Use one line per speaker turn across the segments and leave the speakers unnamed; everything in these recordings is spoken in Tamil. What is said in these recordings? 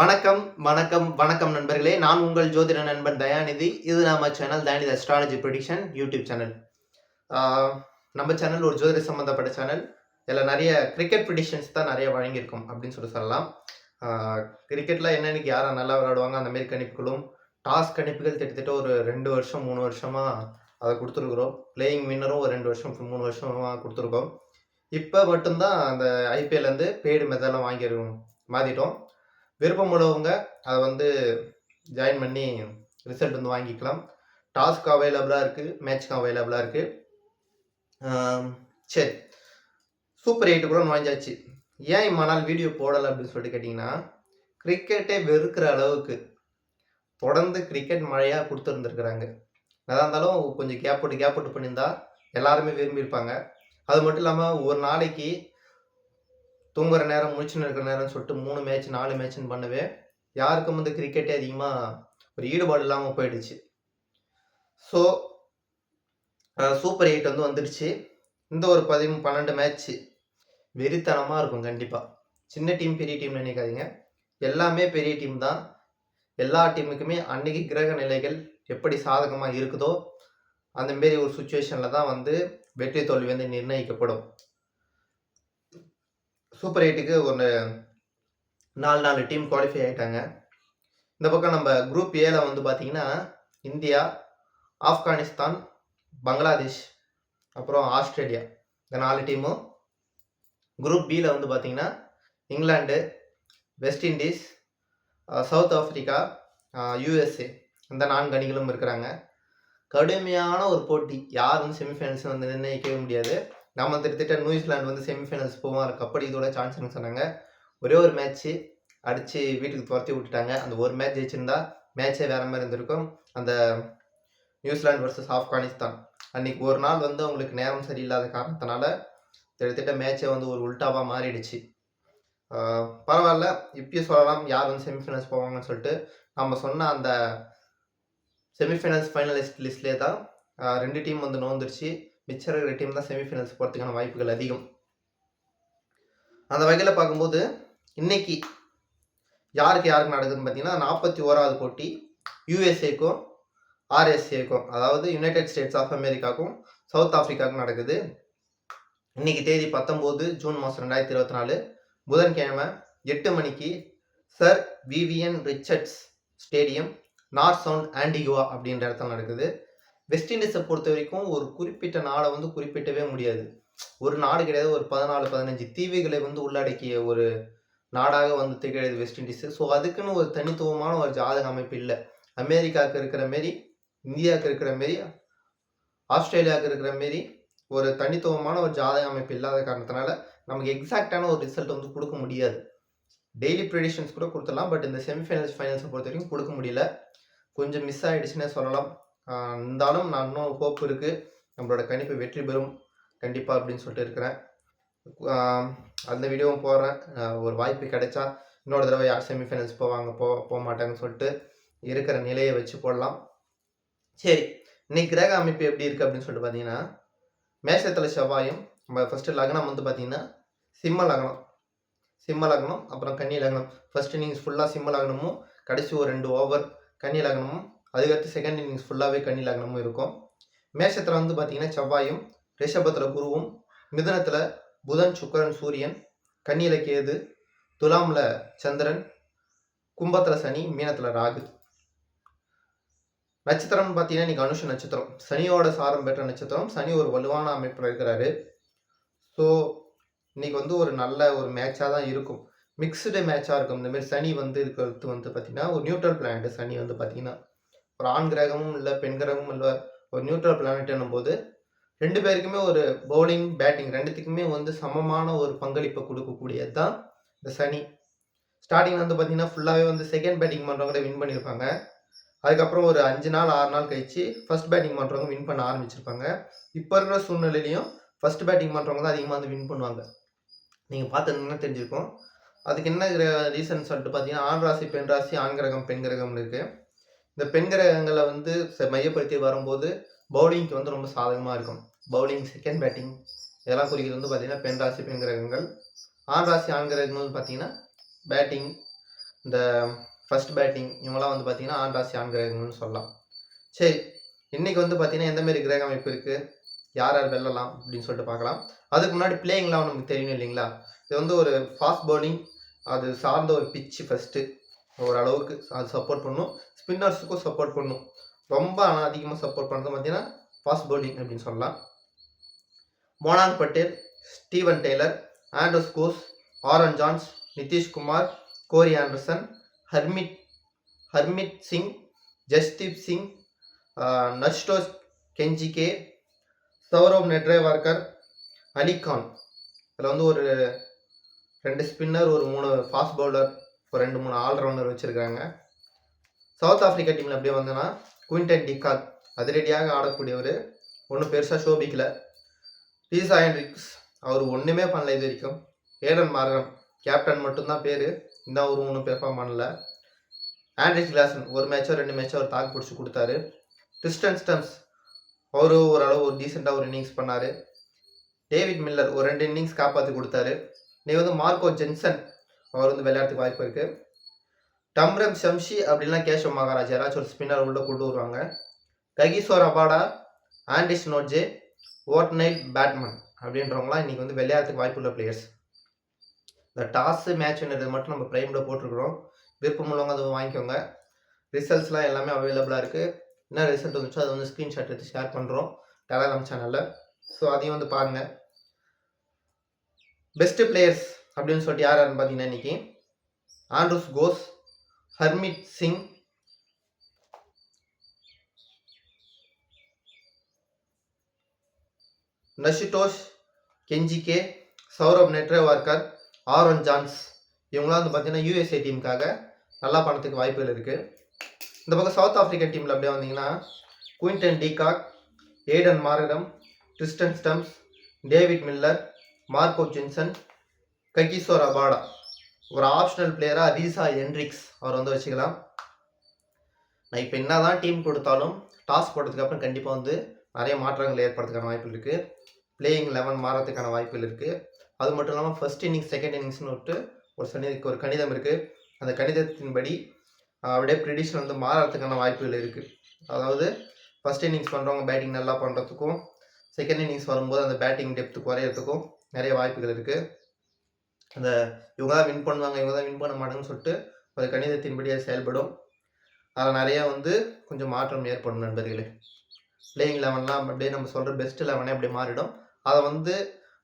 வணக்கம் வணக்கம் வணக்கம் நண்பர்களே. நான் உங்கள் ஜோதிட நண்பன் தயாநிதி. இது நம்ம channel Dayanidhi astrology production YouTube channel நம்ம சேனல் ஒரு ஜோதிட சம்மந்தப்பட்ட சேனல் இதில் நிறைய கிரிக்கெட் ப்ரிடிஷன்ஸ் தான் நிறைய வழங்கியிருக்கும் அப்படின்னு சொல்லி சொல்லலாம். கிரிக்கெட்டில் என்னன்னைக்கு யாரை நல்லா விளையாடுவாங்க? அந்தமாரி கணிப்புகளும் டாஸ் கணிப்புகள் கிட்டத்தட்ட ஒரு ரெண்டு வருஷம் மூணு வருஷமாக அதை கொடுத்துருக்குறோம். பிளேயிங் வின்னரும் ஒரு ரெண்டு வருஷம் மூணு வருஷமாக கொடுத்துருக்கோம். இப்போ மட்டும்தான் அந்த ஐபிஎல்லேருந்து பெய்டு மெத்தடெலாம் வாங்கியிருக்கோம். மாற்றிட்டோம் விருப்பம் உள்ளவங்க அதை வந்து ஜாயின் பண்ணி ரிசல்ட் வந்து வாங்கிக்கலாம். டாஸ்க்கு அவைலபிளாக இருக்குது மேட்ச்க்கு அவைலபிளாக இருக்குது சரி. சூப்பர் எயிட்டு கூட நுழைஞ்சாச்சு. ஏன் இம்மா நாள் வீடியோ போடலை அப்படின்னு சொல்லிட்டு கேட்டிங்கன்னா கிரிக்கெட்டே வெறுக்கிற அளவுக்கு தொடர்ந்து கிரிக்கெட் மழையாக கொடுத்துருந்துருக்குறாங்க. எதாக இருந்தாலும் கொஞ்சம் கேப் போட்டு கேப் போட்டு பண்ணியிருந்தா எல்லாருமே விரும்பியிருப்பாங்க. அது மட்டும் இல்லாமல் ஒரு நாளைக்கு தூங்குற நேரம் முழிச்சுன்னு இருக்கிற நேரம்னு சொல்லிட்டு மூணு மேட்ச் நாலு மேட்ச்னு பண்ணவே யாருக்கும் வந்து கிரிக்கெட்டே அதிகமாக ஒரு ஈடுபாடு இல்லாமல் போயிடுச்சு. ஸோ சூப்பர் எயிட் வந்து வந்துடுச்சு. இந்த ஒரு பதிமூணு பன்னெண்டு மேட்ச்சு வெறித்தனமாக இருக்கும் கண்டிப்பாக சின்ன டீம் பெரிய டீம் நினைக்காதீங்க. எல்லாமே பெரிய டீம் தான். எல்லா டீமுக்குமே அன்னைக்கு கிரக நிலைகள் எப்படி சாதகமாக இருக்குதோ அந்த மாரி ஒரு சுச்சுவேஷனில் தான் வந்து வெற்றி தோல்வி வந்து நிர்ணயிக்கப்படும். சூப்பர் எயிட்டுக்கு ஒரு நாலு நாலு டீம் குவாலிஃபை ஆகிட்டாங்க இந்த பக்கம் நம்ம குரூப் ஏல வந்து பார்த்தீங்கன்னா இந்தியா ஆப்கானிஸ்தான் பங்களாதேஷ் அப்புறம் ஆஸ்திரேலியா. இந்த நாலு டீமும் குரூப் பியில் வந்து பார்த்தீங்கன்னா England West Indies South Africa USA இந்த நான்கு அணிகளும் இருக்கிறாங்க. கடுமையான ஒரு போட்டி. யாரும் செமிஃபைனல்ஸ் வந்து நிர்ணயிக்கவே முடியாது. நம்ம திட்டத்திட்ட நியூசிலாந்து வந்து செமிஃபைனல்ஸ் போவாங்க கபடி இதோட சான்ஸ்னு சொன்னாங்க. ஒரே ஒரு மேட்ச்சு அடித்து வீட்டுக்கு துரத்தி விட்டுட்டாங்க. அந்த ஒரு மேட்ச் ஜெயிச்சிருந்தா மேட்சே வேற மாதிரி இருந்திருக்கும். அந்த நியூசிலாந்து வர்சஸ் ஆப்கானிஸ்தான். அன்னைக்கு ஒரு நாள் வந்து அவங்களுக்கு நேரம் சரியில்லாத காரணத்தினால கிட்டத்தட்ட மேட்சே வந்து ஒரு உல்டாவாக மாறிடுச்சு. பரவாயில்ல. இப்பயும் சொல்லலாம் யார் வந்து செமிஃபைனல்ஸ் போவாங்கன்னு சொல்லிட்டு. நம்ம சொன்ன அந்த செமிஃபைனல்ஸ் ஃபைனலிஸ்ட் லிஸ்ட்லேயே தான் ரெண்டு டீம் வந்து நோந்துருச்சு. மிச்சம் இருக்கிற டீம் தான் செமிஃபைனல்ஸ் போகிறதுக்கான வாய்ப்புகள் அதிகம். அந்த வகையில் பார்க்கும்போது இன்னைக்கு யாருக்கு யாருக்கு நடக்குதுன்னு பார்த்தீங்கன்னா நாற்பத்தி ஓராவது போட்டி யூஎஸ்ஏக்கும் ஆர்எஸ்ஏக்கும் அதாவது யுனைடெட் ஸ்டேட்ஸ் ஆஃப் அமெரிக்காவுக்கும் சவுத் ஆஃப்ரிக்காவுக்கும் நடக்குது. இன்னைக்கு தேதி பத்தொம்போது ஜூன் மாதம் ரெண்டாயிரத்தி இருபத்தி நாலு புதன்கிழமை எட்டு மணிக்கு Sir Vivian Richards Stadium North Sound Antigua அப்படின்ற இடத்துல நடக்குது. வெஸ்ட் இண்டீஸை பொறுத்த வரைக்கும் ஒரு குறிப்பிட்ட நாடை வந்து குறிப்பிட்டவே முடியாது. ஒரு நாடு கிடையாது ஒரு பதினாலு பதினஞ்சு தீவுகளை வந்து உள்ளடக்கிய ஒரு நாடாக வந்து திகழது வெஸ்ட் இண்டீஸ் ஸோ அதுக்குன்னு ஒரு தனித்துவமான ஒரு ஜாதக அமைப்பு இல்லை. அமெரிக்காவுக்கு இருக்கிற மாரி இந்தியாவுக்கு இருக்கிற மாரி ஆஸ்திரேலியாவுக்கு இருக்கிற மாரி ஒரு தனித்துவமான ஒரு ஜாதக அமைப்பு இல்லாத காரணத்தினால நமக்கு எக்ஸாக்டான ஒரு ரிசல்ட் வந்து கொடுக்க முடியாது. டெய்லி ப்ரெடிஷன்ஸ் கூட கொடுத்துடலாம் பட் இந்த செமிஃபைனல்ஸ் ஃபைனல்ஸை பொறுத்த வரைக்கும் கொடுக்க முடியல. கொஞ்சம் மிஸ் ஆகிடுச்சுன்னே சொல்லலாம். இருந்தாலும் நான் இன்னும் ஹோப் இருக்குது நம்மளோட கணிப்பு வெற்றி பெறும். கண்டிப்பாக அப்படின்னு சொல்லிட்டு இருக்கிறேன். அந்த வீடியோவும் போடுறேன். ஒரு வாய்ப்பு கிடைச்சா இன்னொரு தடவை யார் செமிஃபைனல்ஸ் போவாங்க போ போக மாட்டாங்கன்னு சொல்லிட்டு இருக்கிற நிலையை வச்சு போடலாம். சரி இன்னைக்கு கிரக அமைப்பு எப்படி இருக்குது அப்படின்னு சொல்லிட்டு பார்த்தீங்கன்னா மேஷத்தில் செவ்வாயும் நம்ம ஃபஸ்ட்டு லக்னம் வந்து பார்த்தீங்கன்னா சிம்ம லக்னம். சிம்ம லக்னம் அப்புறம் கன்னி லக்னம். ஃபர்ஸ்ட் இன்னிங்ஸ் ஃபுல்லாக சிம்ம லக்னமும் கடைசி ஒரு ரெண்டு ஓவர் கன்னி லக்னமும் அதுக்கடுத்து செகண்ட் இன்னிங்ஸ் ஃபுல்லாகவே கன்னி லக்னமும் இருக்கும். மேஷத்தில் வந்து பார்த்தீங்கன்னா செவ்வாயும் ரிஷபத்தில் குருவும் மிதனத்தில் புதன் சுக்கரன் சூரியன் கண்ணியில் கேது துலாமில் சந்திரன் கும்பத்தில் சனி மீனத்தில் ராகு. நட்சத்திரம்னு பார்த்தீங்கன்னா இன்றைக்கி அனுஷ நட்சத்திரம். சனியோட சாரம் பெற்ற நட்சத்திரம். சனி ஒரு வலுவான அமைப்பில் இருக்கிறாரு. ஸோ இன்றைக்கி வந்து ஒரு நல்ல ஒரு மேட்சாக தான் இருக்கும். மிக்ஸ்டு மேட்சாக இருக்கும். இந்தமாரி சனி வந்து இருக்கிறது வந்து பார்த்தீங்கன்னா ஒரு நியூட்ரல் பிளான்ட் சனி வந்து பார்த்தீங்கன்னா ஒரு ஆண் கிரகமும் இல்லை பெண் கிரகமும் இல்லை ஒரு நியூட்ரல் பிளானட்னும் போது ரெண்டு பேருக்குமே ஒரு பவுலிங் பேட்டிங் ரெண்டுத்துக்குமே வந்து சமமான ஒரு பங்களிப்பை கொடுக்கக்கூடியது தான் இந்த சனி. ஸ்டார்டிங் வந்து பார்த்தீங்கன்னா ஃபுல்லாகவே வந்து செகண்ட் பேட்டிங் பண்ணுறவங்களே வின் பண்ணியிருப்பாங்க அதுக்கப்புறம் ஒரு அஞ்சு நாள் ஆறு நாள் கழிச்சு ஃபர்ஸ்ட் பேட்டிங் பண்ணுறவங்க வின் பண்ண ஆரம்பிச்சிருப்பாங்க. இப்போ இருக்கிற சூழ்நிலையிலையும் ஃபர்ஸ்ட் பேட்டிங் பண்ணுறவங்க தான் அதிகமாக வந்து வின் பண்ணுவாங்க. நீங்கள் பார்த்துருந்தீங்கன்னா தெரிஞ்சிருக்கும். அதுக்கு என்ன ரீசன் சொல்லிட்டு பார்த்தீங்கன்னா ஆண் ராசி பெண் ராசி ஆண் கிரகம் பெண் கிரகம்னு இருக்குது இந்த பெண் கிரகங்களை வந்து மையப்படுத்தி வரும்போது பவுலிங்க்கு வந்து ரொம்ப சாதகமாக இருக்கும். பவுலிங் செகண்ட் பேட்டிங் இதெல்லாம் குறிக்கிறது வந்து பார்த்திங்கன்னா பெண் ராசி பெண் கிரகங்கள். ஆண் ராசி ஆண் கிரகங்கள் பார்த்தீங்கன்னா பேட்டிங் இந்த ஃபர்ஸ்ட் பேட்டிங் இவங்களாம் வந்து பார்த்திங்கன்னா ஆண் ராசி ஆண் கிரகங்கள்னு சொல்லலாம். சரி இன்றைக்கி வந்து பார்த்திங்கன்னா எந்தமாரி கிரக அமைப்பு இருக்குது யார் யார் வெல்லலாம் அப்படின்னு சொல்லிட்டு பார்க்கலாம் அதுக்கு முன்னாடி பிளேயிங்லாம் நமக்கு தெரியும் இல்லைங்களா? இது வந்து ஒரு ஃபாஸ்ட் பவுலிங் அது சார்ந்த ஒரு பிச்சு ஃபஸ்ட்டு ஓரளவுக்கு அது சப்போர்ட் பண்ணும். ஸ்பின்னர்ஸுக்கும் சப்போர்ட் பண்ணும். ரொம்ப ஆனால் அதிகமாக சப்போர்ட் பண்ணுறது பார்த்தீங்கன்னா ஃபாஸ்ட் பவுலிங் அப்படின்னு சொல்லலாம். Monank Patel Steven Taylor Andries Gous Aaron Jones Nitish Kumar Corey Anderson Harmeet Harmeet Singh Jasdeep Singh Nosthush Kenjige Saurabh Netravalkar Ali Khan இதில் வந்து ஒரு ரெண்டு ஸ்பின்னர் ஒரு மூணு ஃபாஸ்ட் பவுலர் ஒரு ரெண்டு மூணு ஆல்ரவுண்டர் வச்சுருக்காங்க. சவுத் ஆஃப்ரிக்கா டீமில் அப்படியே வந்தோன்னா குவிண்டன் டிகாத் அதிரடியாக ஆடக்கூடியவர். ஒன்றும் பெருசாக சோபிக்கல லீசா ஹென்ரிக்ஸ் அவர் ஒன்றுமே பண்ணல இது வரைக்கும். ஏடன் மார்கம் கேப்டன் மட்டும்தான் பேர். இந்த ஒரு ஒன்றும் பெர்ஃபார்ம் பண்ணல. ஆண்ட்ரிஸ் கிளாசன் ஒரு மேட்சோ ரெண்டு மேட்சோ அவர் தாக்கு பிடிச்சி கொடுத்தாரு. டிஸ்டன் ஸ்டம்ஸ் அவரு ஓரளவு ஒரு டீசெண்டாக ஒரு இன்னிங்ஸ் பண்ணார். டேவிட் மில்லர் ஒரு ரெண்டு இன்னிங்ஸ் காப்பாற்றி கொடுத்தாரு. நீ வந்து மார்க்கோ ஜென்சன் அவர் வந்து விளையாடுறதுக்கு வாய்ப்பு இருக்குது டம்ரம் ஷம்ஷி அப்படின்லாம் கேஷவ் மகாராஜ். யாராச்சும் ஒரு ஸ்பின்னர் உள்ளே கொண்டு வருவாங்க. ககிசோர் அபாடா ஆண்டிஸ் நோட்ஜே ஓட்னைல் பேட்மன் அப்படின்றவங்களாம் இன்றைக்கி வந்து விளையாடுறதுக்கு வாய்ப்புள்ள பிளேயர்ஸ் இந்த டாஸு மேட்ச்ன்றது மட்டும் நம்ம ப்ரைமில் போட்டிருக்கிறோம். விருப்பம் உள்ளவங்க அதை வாங்கிக்கோங்க. ரிசல்ட்ஸ்லாம் எல்லாமே அவைலபிளாக இருக்குது என்ன ரிசல்ட் வந்துச்சோ அதை வந்து ஸ்க்ரீன்ஷாட் எடுத்து ஷேர் பண்ணுறோம் டெலகிராம் சேனலில் ஸோ அதையும் வந்து பாருங்கள் பெஸ்ட்டு பிளேயர்ஸ் அப்படின்னு சொல்லிட்டு யார் யாருன்னு பார்த்தீங்கன்னா இன்னைக்கு Andries Gous Harmeet Singh Nosthush Kenjige Saurabh Netravalkar Aaron Jones. இவங்களாம் வந்து பார்த்தீங்கன்னா யூஎஸ்ஏ டீமுக்காக நல்லா பண்ணதுக்கு வாய்ப்புகள் இருக்குது இந்த பக்கம் சவுத் ஆஃப்ரிக்கன் டீமில் அப்படியே வந்தீங்கன்னா Quinton de Kock Aiden Markram Tristan Stubbs David Miller Marco Jansen Kagiso Rabada ஒரு ஆப்ஷனல் பிளேயராக ரீசா என்ரிக்ஸ். அவர் வந்து வச்சுக்கலாம். நான் இப்போ என்ன தான் டீம் கொடுத்தாலும் டாஸ் போட்டதுக்கப்புறம் கண்டிப்பாக வந்து நிறைய மாற்றங்கள் ஏற்படுறதுக்கான வாய்ப்புகள் இருக்குது பிளேயிங் லெவன் மாறதுக்கான வாய்ப்புகள் இருக்குது அது மட்டும் இல்லாமல் ஃபர்ஸ்ட் இன்னிங்ஸ் செகண்ட் இன்னிங்ஸ்னு விட்டு ஒரு சனி ஒரு கணிதம் இருக்குது அந்த கணிதத்தின்படி அப்படியே ப்ரிடிஷன் வந்து மாறதுக்கான வாய்ப்புகள் இருக்குது அதாவது ஃபர்ஸ்ட் இன்னிங்ஸ் பண்ணுறவங்க பேட்டிங் நல்லா பண்ணுறதுக்கும் செகண்ட் இன்னிங்ஸ் வரும்போது அந்த பேட்டிங் டெப்த்து குறையிறதுக்கும் நிறைய வாய்ப்புகள் இருக்குது அந்த இவங்க தான் வின் பண்ணுவாங்க இவங்க தான் வின் பண்ண மாட்டாங்கன்னு சொல்லிட்டு அது கணிதத்தின்படியாக செயல்படும். அதில் நிறையா வந்து கொஞ்சம் மாற்றம் ஏற்படும் நண்பர்களே. பிளேயிங் லெவன்லாம் அப்படியே நம்ம சொல்கிற பெஸ்ட் லெவனே அப்படியே மாறிடும். அதை வந்து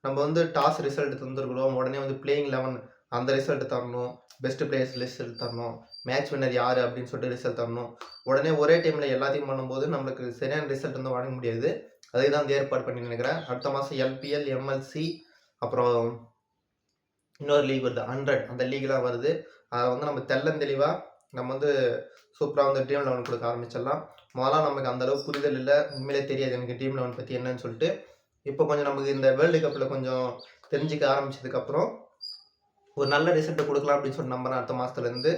நம்ம வந்து டாஸ் ரிசல்ட் தந்துருக்கிறோம். உடனே வந்து பிளேயிங் லெவன் அந்த ரிசல்ட் தரணும். பெஸ்ட் பிளேயர்ஸ் ரிசல்ட் தரணும். மேட்ச் வின்னர் யார் அப்படின்னு சொல்லிட்டு ரிசல்ட் தரணும். உடனே ஒரே டைமில் எல்லாத்தையும் பண்ணும்போது நம்மளுக்கு சரியான ரிசல்ட் வந்து வழங்க முடியாது. அதுக்கு தான் வந்து ஏற்பாடு பண்ணி நினைக்கிறேன். அடுத்த மாதம் எல்பிஎல் எம்எல்சி அப்புறம் இன்னொரு லீக் வருது ஹண்ட்ரட் அந்த லீக்லாம் வருது. அதை வந்து நம்ம தெள்ளந்தெளிவாக நம்ம வந்து சூப்பராக வந்து ட்ரீம் லெவன் கொடுக்க ஆரம்பிச்சிடலாம். முதல்ல நமக்கு அந்த அளவுக்கு புரிதல் இல்லை. உண்மையிலே தெரியாது எனக்கு ட்ரீம் லெவன் பற்றி என்னன்னு சொல்லிட்டு. இப்போ கொஞ்சம் நமக்கு இந்த வேர்ல்டு கப்பில் கொஞ்சம் தெரிஞ்சுக்க ஆரம்பிச்சதுக்கப்புறம் ஒரு நல்ல ரிசல்ட்டை கொடுக்கலாம் அப்படின்னு சொல்லி நம்புறேன் அடுத்த மாதத்துலேருந்து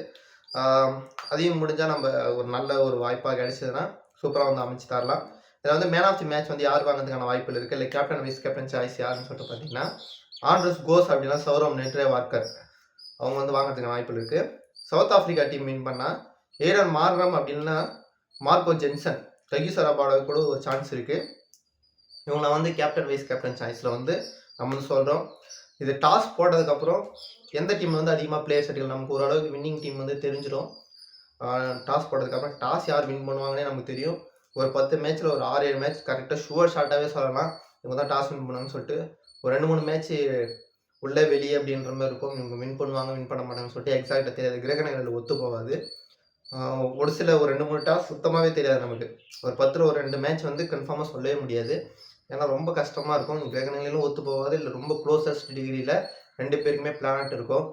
அதையும் முடிஞ்சால் நம்ம ஒரு நல்ல ஒரு வாய்ப்பாக கிடைச்சதுன்னா சூப்பராக வந்து அமைச்சு தரலாம். இதில் வந்து மேன் ஆஃப் தி மேட்ச் வந்து யார் வாங்குறதுக்கான வாய்ப்புகள் இருக்குது இல்லை கேப்டன் வைஸ் கேப்டன் சாய்ஸ் யாருன்னு சொல்லிட்டு பார்த்தீங்கன்னா ஆண்ட்ரஸ் கோஸ் அப்படின்னா சௌரவ் நெட்ரே வார்க்கர் அவங்க வந்து வாங்கிறதுக்கு வாய்ப்பு இருக்குது சவுத் ஆஃப்ரிக்கா டீம் வின் பண்ணால் ஏரன் மார்ரம் அப்படின்னா மார்க்கோ ஜென்சன். ககிசராபாட கூட ஒரு சான்ஸ் இருக்குது இவங்கள வந்து கேப்டன் வைஸ் கேப்டன் சாய்ஸில் வந்து நம்ம வந்து சொல்கிறோம் இது டாஸ் போட்டதுக்கப்புறம் எந்த டீம் வந்து அதிகமாக பிளேயர்ஸ் எடுக்கலாம் நமக்கு ஓரளவுக்கு வின்னிங் டீம் வந்து தெரிஞ்சிடும் டாஸ் போட்டதுக்கப்புறம் டாஸ் யார் வின் பண்ணுவாங்கன்னே நமக்கு தெரியும். ஒரு பத்து மேட்ச்சில் ஒரு ஆறு ஏழு மேட்ச் கரெக்டாக ஷுவர் ஷார்ட்டாகவே சொல்லலாம். இவங்க தான் டாஸ் வின் பண்ணுவாங்கன்னு சொல்லிட்டு ஒரு ரெண்டு மூணு மேட்ச் உள்ளே வெளியே அப்படின்ற மாதிரி இருக்கும். இவங்க வின் பண்ணுவாங்க வின் பண்ண மாட்டாங்கன்னு சொல்லிட்டு எக்ஸாக்டாக தெரியாது. கிரகணங்கள் ஒத்து போகாது. ஒரு சில ஒரு ரெண்டு மூணு டாஸ் சுத்தமாகவே தெரியாது நமக்கு. ஒரு பத்தில் ஒரு ரெண்டு மேட்ச் வந்து கன்ஃபார்மாக சொல்லவே முடியாது. ஏன்னா ரொம்ப கஷ்டமாக இருக்கும். கிரகணங்களிலும் ஒத்து போகாது. இல்லை ரொம்ப க்ளோசஸ்ட் டிகிரியில் ரெண்டு பேருக்குமே பிளானட் இருக்கும்.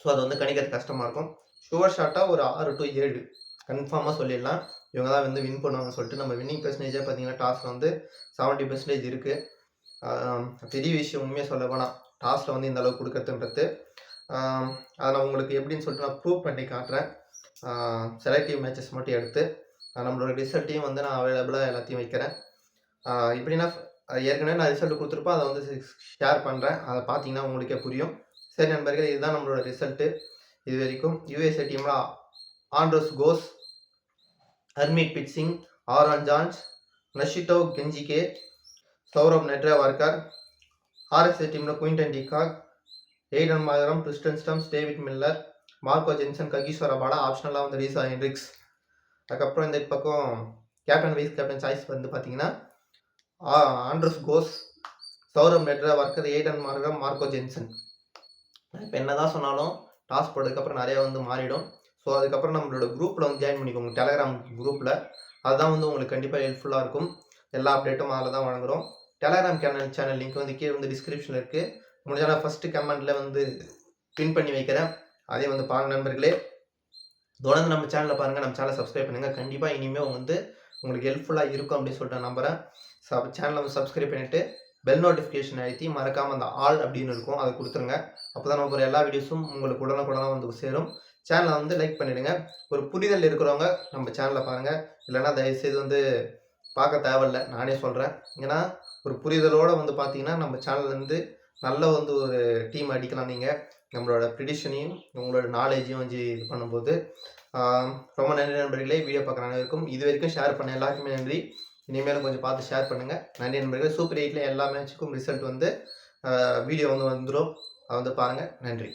ஸோ அது வந்து கணிக்கிறது கஷ்டமாக இருக்கும். ஷுவர் ஷார்ட்டாக ஒரு ஆறு டு ஏழு. கன்ஃபார்மாக சொல்லிடலாம். இவங்க தான் வந்து வின் பண்ணுவாங்கன்னு சொல்லிட்டு நம்ம வின்னிங் பெர்சன்டேஜே பார்த்தீங்கன்னா டாஸில் வந்து செவன்ட்டி பெர்சன்டேஜ் இருக்குது பெரிய விஷயம் உண்மையாக சொல்ல போனால் டாஸில் வந்து இந்த அளவுக்கு கொடுக்கறதுன்றது அதை நான் உங்களுக்கு எப்படின்னு சொல்லிட்டு நான் ப்ரூவ் பண்ணி காட்டுறேன். செலக்டிவ் மேட்சஸ் மட்டும் எடுத்து நம்மளோட ரிசல்ட்டையும் வந்து நான் அவைலபிளாக எல்லாத்தையும் வைக்கிறேன். இப்படின்னா ஏற்கனவே நான் ரிசல்ட் கொடுத்துருப்பேன் அதை வந்து ஷேர் பண்ணுறேன் அதை பார்த்தீங்கன்னா உங்களுக்கே புரியும். சரி நண்பர்கள் இதுதான் நம்மளோட ரிசல்ட்டு இது வரைக்கும் யூஎஸ்ஏ டீமில் Andries Gous Harmeet pitching Aaron Jones Nosthush Kenjige Saurabh Netravalkar RSA டீமில் Quinton de Kock. Aiden Markram Tristan Stubbs David Miller Marco Jansen Kagiso Rabada ஆப்ஷனலாக வந்து ரீசா ஹென்ரிக்ஸ். அதுக்கப்புறம் இந்த பக்கம் கேப்டன் வைஸ் கேப்டன் சாய்ஸ் வந்து பார்த்தீங்கன்னா Andries Gous Saurabh Netravalkar Aiden Markram Marco Jansen. இப்போ என்ன தான் சொன்னாலும் டாஸ் போட்டதுக்கப்புறம் நிறையா வந்து மாறிடும். ஸோ அதுக்கப்புறம் நம்மளோட குரூப்பில் வந்து ஜாயின் பண்ணிக்கோங்க. டெலகிராம் குரூப்பில் அதுதான் வந்து உங்களுக்கு கண்டிப்பாக ஹெல்ப்ஃபுல்லாக இருக்கும். எல்லா அப்டேட்டும் அதில் தான் வழங்குறோம். டெலகிராம் சேனல் சேனல் லிங்க் வந்து கீழே வந்து டிஸ்கிரிப்ஷனில் இருக்குது முடிஞ்சாலும் ஃபஸ்ட்டு கமெண்ட்டில் வந்து பின் பண்ணி வைக்கிறேன். அதே வந்து பாருங்க நண்பர்களே தொடர்ந்து நம்ம சேனலில் பாருங்கள் நம்ம சேனலை சப்ஸ்கிரைப் பண்ணுங்கள் கண்டிப்பாக இனிமேல் வந்து உங்களுக்கு ஹெல்ப்ஃபுல்லாக இருக்கும் அப்படின்னு சொல்லிட்டு நம்புகிறேன் சப் சேனலை வந்து சப்ஸ்கிரைப் பண்ணிவிட்டு பெல் நோட்டிஃபிகேஷன் அழுத்தி மறக்காமல் அந்த ஆல் அப்படின்னு இருக்கும். அதை கொடுத்துருங்க. அப்போ தான் நம்ம எல்லா வீடியோஸும் உங்களுக்கு உடனுக்குடனே வந்து சேரும். சேனலை வந்து லைக் பண்ணிவிடுங்க ஒரு புரிதல் இருக்கிறவங்க நம்ம சேனலை பாருங்கள் இல்லைன்னா தயவுசெய்து வந்து பார்க்க தேவையில்ல. நானே சொல்கிறேன் ஏன்னா ஒரு புரிதலோடு வந்து பார்த்தீங்கன்னா நம்ம சேனல்லேருந்து நல்ல வந்து ஒரு டீம் அடிக்கலாம் நீங்கள் நம்மளோட ப்ரிடிஷனையும் உங்களோட நாலேஜையும் வந்து இது பண்ணும்போது ரொம்ப நன்றி நண்பர்களே. வீடியோ பார்க்குற அனைவருக்கும் இது வரைக்கும் ஷேர் பண்ண எல்லாருக்குமே நன்றி. இனிமேலும் கொஞ்சம் பார்த்து ஷேர் பண்ணுங்கள் நன்றி நண்பர்களே. சூப்பர் எயிட்டில் எல்லா மேட்சுக்கும் ரிசல்ட் வந்து வீடியோ வந்து வந்துடும் அதை வந்து பாருங்கள் நன்றி.